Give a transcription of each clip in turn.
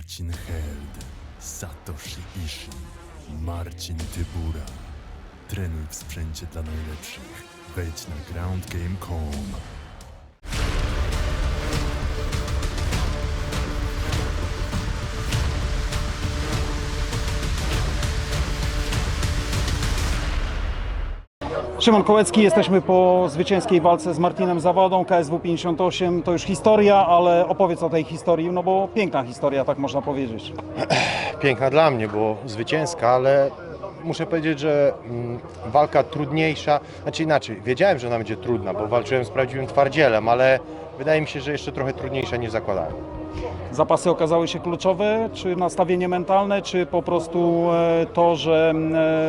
Marcin Held, Satoshi Ishii, Marcin Tybura. Trenuj w sprzęcie dla najlepszych. Wejdź na groundgame.com. Szymon Kołecki, jesteśmy po zwycięskiej walce z Martinem Zawadą, KSW 58. To już historia, ale opowiedz o tej historii, no bo piękna historia, tak można powiedzieć. piękna dla mnie, bo zwycięska, ale muszę powiedzieć, że mm, walka trudniejsza, znaczy inaczej, wiedziałem, że ona będzie trudna, bo walczyłem z prawdziwym twardzielem, ale wydaje mi się, że jeszcze trochę trudniejsza niż zakładałem. Zapasy okazały się kluczowe, czy nastawienie mentalne, czy po prostu e, to, że,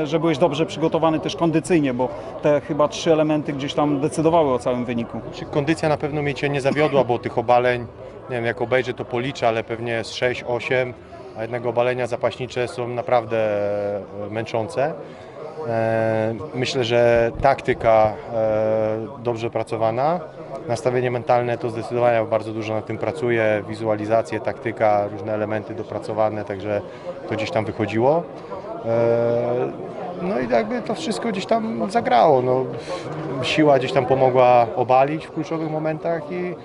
e, że byłeś dobrze przygotowany też kondycyjnie, bo te chyba trzy elementy gdzieś tam decydowały o całym wyniku. Czy kondycja na pewno mnie Cię nie zawiodła, bo tych obaleń, nie wiem, jak obejrzę to policzę, ale pewnie z 6-8, a jednego obalenia zapaśnicze są naprawdę e, męczące. E, Myślę, że taktyka e, dobrze pracowana, nastawienie mentalne to zdecydowanie bardzo dużo nad tym pracuję, wizualizacje, taktyka, różne elementy dopracowane, także to gdzieś tam wychodziło. No i jakby to wszystko gdzieś tam zagrało. No, siła gdzieś tam pomogła obalić w kluczowych momentach i,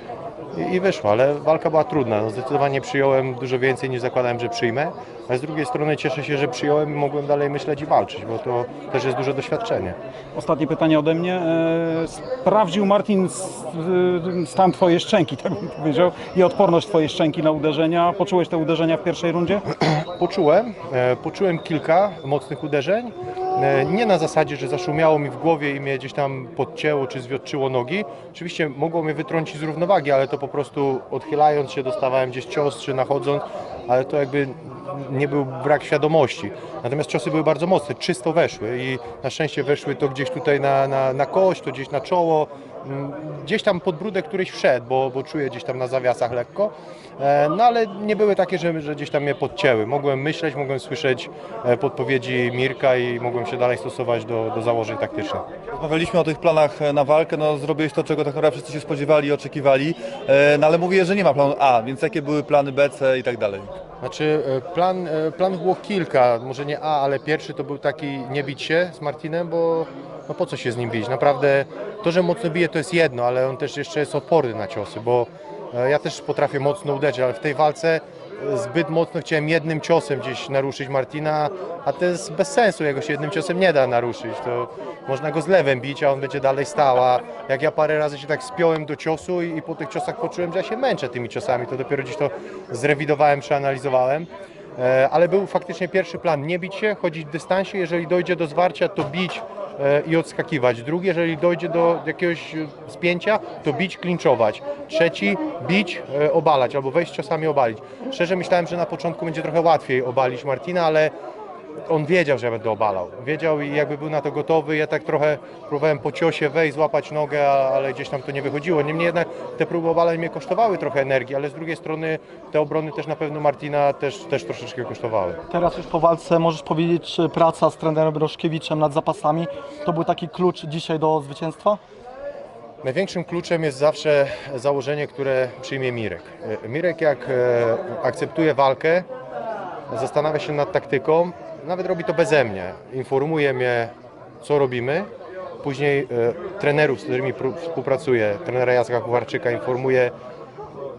i, i wyszło, ale walka była trudna. No, zdecydowanie przyjąłem dużo więcej niż zakładałem, że przyjmę, ale z drugiej strony cieszę się, że przyjąłem i mogłem dalej myśleć i walczyć, bo to też jest duże doświadczenie. Ostatnie pytanie ode mnie. E, Sprawdził Martin e, stan Twojej szczęki, tak bym powiedział, i odporność Twojej szczęki na uderzenia. Poczułeś te uderzenia w pierwszej rundzie? Poczułem, e, poczułem kilka mocnych uderzeń. E, Nie na zasadzie, że zaszumiało mi w głowie i mnie gdzieś tam podcięło czy zwiotczyło nogi. Oczywiście mogło mnie wytrącić z równowagi, ale to po prostu odchylając się dostawałem gdzieś cios czy nachodząc, ale to jakby nie był brak świadomości. Natomiast ciosy były bardzo mocne, czysto weszły i na szczęście weszły to gdzieś tutaj na, na, na kość, to gdzieś na czoło, gdzieś tam podbródek któryś wszedł, bo, bo czuję gdzieś tam na zawiasach lekko. E, No ale nie były takie, że, że gdzieś tam mnie podcięły. Mogłem myśleć, mogłem słyszeć e, podpowiedzi Mirka i mogłem się dalej stosować do, do założeń taktycznych. Rozmawialiśmy o tych planach e, na walkę, no zrobiłeś to, czego tak naprawdę wszyscy się spodziewali i oczekiwali, no ale mówię, że nie ma planu A, więc jakie były plany B, C i tak dalej? Znaczy e, plan, e, planów było kilka, może nie A, ale pierwszy to był taki nie bić się z Martinem, bo no po co się z nim bić? Naprawdę to, że mocno bije to jest jedno, ale on też jeszcze jest odporny na ciosy, bo e, ja też potrafię mocno uderzyć, ale w tej walce zbyt mocno chciałem jednym ciosem gdzieś naruszyć Martina, a to jest bez sensu, jego się jednym ciosem nie da naruszyć, to można go z lewem bić, a on będzie dalej stał, a jak ja parę razy się tak spiąłem do ciosu i, i po tych ciosach poczułem, że ja się męczę tymi ciosami, to dopiero gdzieś to zrewidowałem, przeanalizowałem. E, ale był faktycznie pierwszy plan, nie bić się, chodzić w dystansie, jeżeli dojdzie do zwarcia, to bić i odskakiwać. Drugi, jeżeli dojdzie do jakiegoś e, spięcia, to bić, klinczować. Trzeci, bić, e, obalać albo wejść ciosami obalić. Szczerze myślałem, że na początku będzie trochę łatwiej obalić Martina, ale on wiedział, że ja będę obalał. Wiedział i jakby był na to gotowy. Ja tak trochę próbowałem po ciosie wejść, złapać nogę, ale gdzieś tam to nie wychodziło. Niemniej jednak te próby obaleń mnie kosztowały trochę energii, ale z drugiej strony te obrony też na pewno Martina też, też troszeczkę kosztowały. Teraz już po walce możesz powiedzieć, czy praca z trenerem Broszkiewiczem nad zapasami to był taki klucz dzisiaj do zwycięstwa? Największym kluczem jest zawsze założenie, które przyjmie Mirek. E, Mirek jak e, akceptuje walkę, zastanawia się nad taktyką, nawet robi to beze mnie. Informuje mnie, co robimy. Później e, trenerów, z którymi współpracuję, trenera Jacka Kuwarczyka informuje,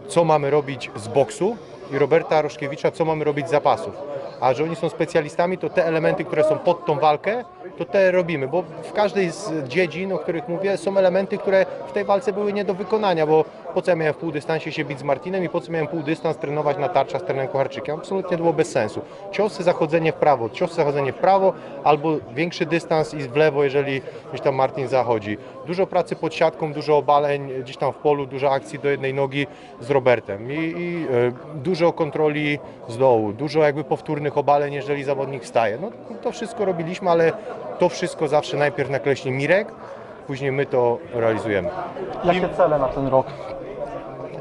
co mamy robić z boksu i Roberta Roszkiewicza, co mamy robić z zapasów. A że oni są specjalistami, to te elementy, które są pod tą walkę, to te robimy, bo w każdej z dziedzin, o których mówię, są elementy, które w tej walce były nie do wykonania, bo po co ja miałem w półdystansie się bić z Martinem i po co miałem półdystans trenować na tarczach z trenerem Kucharczykiem? Absolutnie to było bez sensu. Ciosy, zachodzenie w prawo, ciosy, zachodzenie w prawo, albo większy dystans i w lewo, jeżeli gdzieś tam Martin zachodzi. Dużo pracy pod siatką, dużo obaleń gdzieś tam w polu, dużo akcji do jednej nogi z Robertem i, i e, dużo kontroli z dołu, dużo jakby powtórnych obaleń, jeżeli zawodnik wstaje. No to wszystko robiliśmy, ale to wszystko zawsze najpierw nakreśli Mirek, później my to realizujemy. Jakie cele na ten rok?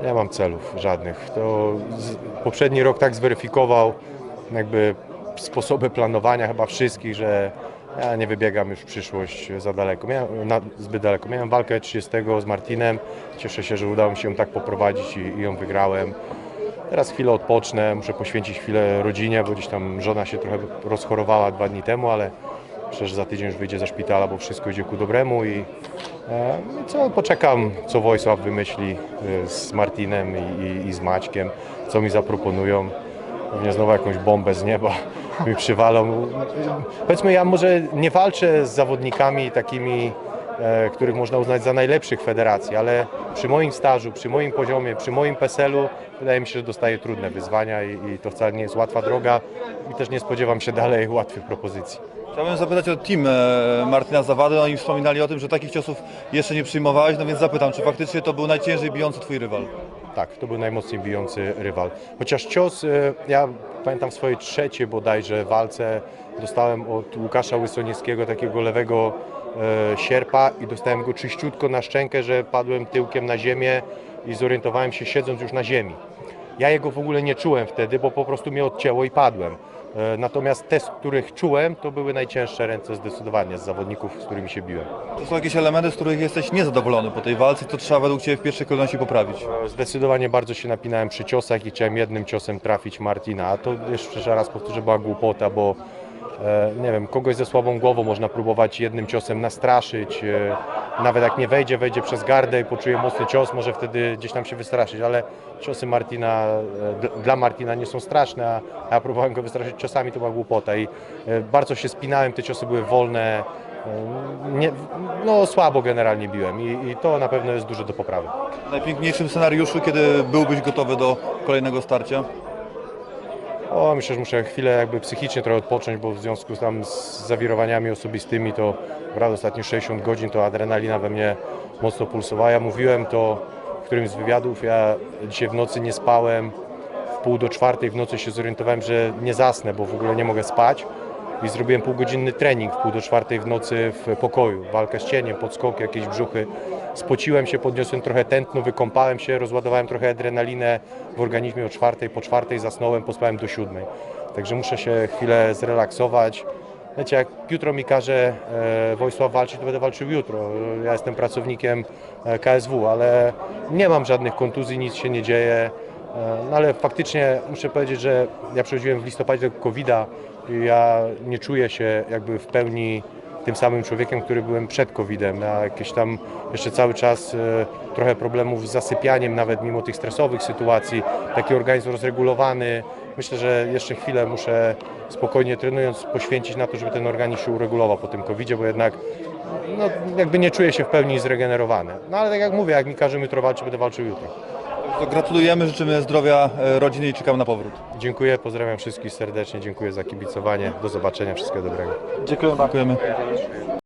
Nie mam celów żadnych. To z, poprzedni rok tak zweryfikował jakby sposoby planowania chyba wszystkich, że ja nie wybiegam już w przyszłość za daleko. Miałem, na, zbyt daleko. Miałem walkę 30 z Martinem. Cieszę się, że udało mi się ją tak poprowadzić i, i ją wygrałem. Teraz chwilę odpocznę, muszę poświęcić chwilę rodzinie, bo gdzieś tam żona się trochę rozchorowała dwa dni temu, ale że za tydzień już wyjdzie ze szpitala, bo wszystko idzie ku dobremu i e, i co, poczekam, co Wojsław wymyśli e, z Martinem i, i, i z Maćkiem, co mi zaproponują. Pewnie znowu jakąś bombę z nieba mi przywalą. Powiedzmy, ja może nie walczę z zawodnikami takimi, których można uznać za najlepszych federacji, ale przy moim stażu, przy moim poziomie, przy moim PESEL-u wydaje mi się, że dostaję trudne wyzwania i, i to wcale nie jest łatwa droga i też nie spodziewam się dalej łatwych propozycji. Chciałbym zapytać o team e, Martina Zawady. Oni wspominali o tym, że takich ciosów jeszcze nie przyjmowałeś, no więc zapytam, czy faktycznie to był najciężej bijący twój rywal? Tak, to był najmocniej bijący rywal. Chociaż cios, e, ja pamiętam w swojej trzeciej bodajże walce dostałem od Łukasza Łysoniewskiego takiego lewego e, sierpa i dostałem go czyściutko na szczękę, że padłem tyłkiem na ziemię i zorientowałem się siedząc już na ziemi. Ja jego w ogóle nie czułem wtedy, bo po prostu mnie odcięło i padłem. E, Natomiast te, z których czułem, to były najcięższe ręce zdecydowanie z zawodników, z którymi się biłem. To są jakieś elementy, z których jesteś niezadowolony po tej walce, to trzeba według Ciebie w pierwszej kolejności poprawić. Zdecydowanie bardzo się napinałem przy ciosach i chciałem jednym ciosem trafić Martina, a to jeszcze raz powtórzę, była głupota, bo e, nie wiem, kogoś ze słabą głową można próbować jednym ciosem nastraszyć, e, nawet jak nie wejdzie, wejdzie przez gardę i poczuje mocny cios, może wtedy gdzieś tam się wystraszyć, ale ciosy Martina, e, dla Martina nie są straszne, a ja próbowałem go wystraszyć ciosami, to była głupota i e, bardzo się spinałem, te ciosy były wolne, e, nie, no słabo generalnie biłem i, i to na pewno jest dużo do poprawy. W najpiękniejszym scenariuszu, kiedy byłbyś gotowy do kolejnego starcia? O, myślę, że muszę chwilę jakby psychicznie trochę odpocząć, bo w związku z, tam z zawirowaniami osobistymi to naprawdę ostatnie 60 godzin to adrenalina we mnie mocno pulsowała. Ja mówiłem to w którymś z wywiadów, ja dzisiaj w nocy nie spałem, w pół do czwartej w nocy się zorientowałem, że nie zasnę, bo w ogóle nie mogę spać i zrobiłem półgodzinny trening w pół do czwartej w nocy w pokoju, walkę z cieniem, podskoki, jakieś brzuchy. Spociłem się, podniosłem trochę tętno, wykąpałem się, rozładowałem trochę adrenalinę w organizmie o czwartej, po czwartej zasnąłem, pospałem do siódmej. Także muszę się chwilę zrelaksować. Wiecie, jak jutro mi każe e, Wojsław walczyć, to będę walczył jutro. Ja jestem pracownikiem e, KSW, ale nie mam żadnych kontuzji, nic się nie dzieje. E, No ale faktycznie muszę powiedzieć, że ja przechodziłem w listopadzie tego COVID-a ja nie czuję się jakby w pełni tym samym człowiekiem, który byłem przed COVID-em. Ja jakieś tam jeszcze cały czas e, trochę problemów z zasypianiem, nawet mimo tych stresowych sytuacji. Taki organizm rozregulowany. Myślę, że jeszcze chwilę muszę spokojnie trenując poświęcić na to, żeby ten organizm się uregulował po tym COVID-zie, bo jednak no, jakby nie czuję się w pełni zregenerowany. No ale tak jak mówię, jak mi każe jutro walczyć, będę walczył jutro. To gratulujemy, życzymy zdrowia e, rodziny i czekamy na powrót. Dziękuję, pozdrawiam wszystkich serdecznie, dziękuję za kibicowanie. Do zobaczenia, wszystkiego dobrego. Dziękuję bardzo. Dziękujemy.